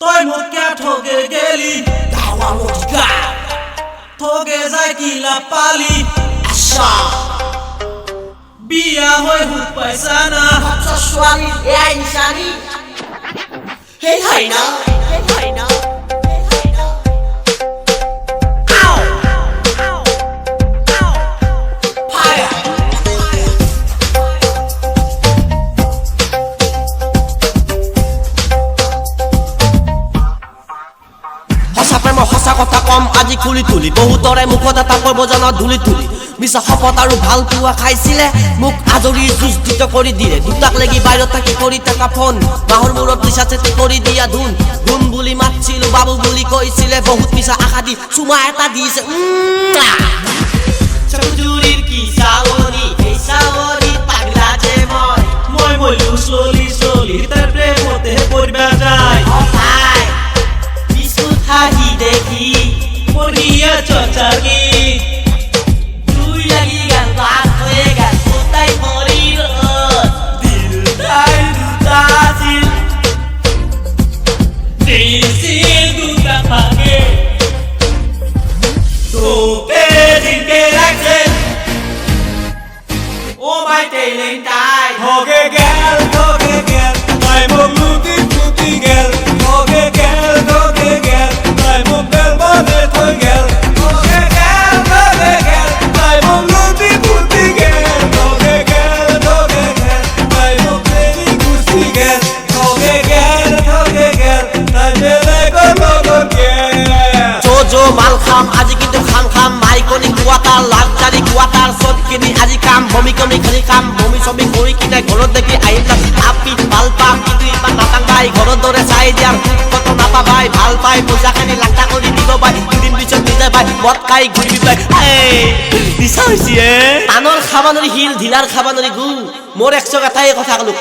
তই মোক কিয় ঠগে গেলি দাৱা লটিকা ঠগে যাই কিলা পালি আচ্ছা বিয়া হৈ সুখ পাইছা না আচ্ছা ছোৱালী এয়াই নিচানী সেই হয় না কম, আজি খুলি তুলি। বহুতৰে মুখত এটা প্ৰবজনা ধূলি তুলি। মিছা শপত আৰু ভালো পোৱা খাইছিলে। মোক আজৰি যুঁজ দুটা কৰি দিলে। দুটাক লাগি বাহিৰত থাকি কৰি থকা ফোন। মাহৰ মূৰত নিচা চেতি কৰি দিয়া ধুন। ধুন বুলি মাতিছিলো, বাবু বুলি কৈছিলে। বহুত মিছা আশা দি চুমা এটা দিছে। পাগলা যে মই। মই শ্ললি শ্ললি তাই প্ৰেমতে মৰিয়া চচাগি তুই লাগি গান বাস হয়ে গেল কোথায় মরিল দিল তাই দুটা ছিল দিছিল দুটা ভাগে তোকে জিকে রাখছে ও মাই টেলিং টাই ঠগে গেল ঠগে গেল তাই মোক খাম আজি কিন্তু খাম খাম। মাইকনি কোৱাটাৰ লাকজাৰী কোৱাটাৰ চব কিনি আজি কাম বমি কমি খালি কাম বমি চমি কৰি কিনে ঘৰত দেখি তাত। আপি ভালো পাম কিন্তু ইমান নাটাংগাই ঘৰৰ দৰে চাই দিয়াৰ কত নাপাবাই। ভালো পাই পইচাখিনি লাংটা কৰি দিব পাই দুদিন পিছত নিজে পাই মদ খাই ঘূৰি পাই নিচা হৈছে টানৰ খাবা নৰি শিল, ঢিলাৰ খাবা নৰি গু। মোৰ একশ এটাই কথা ক'লো।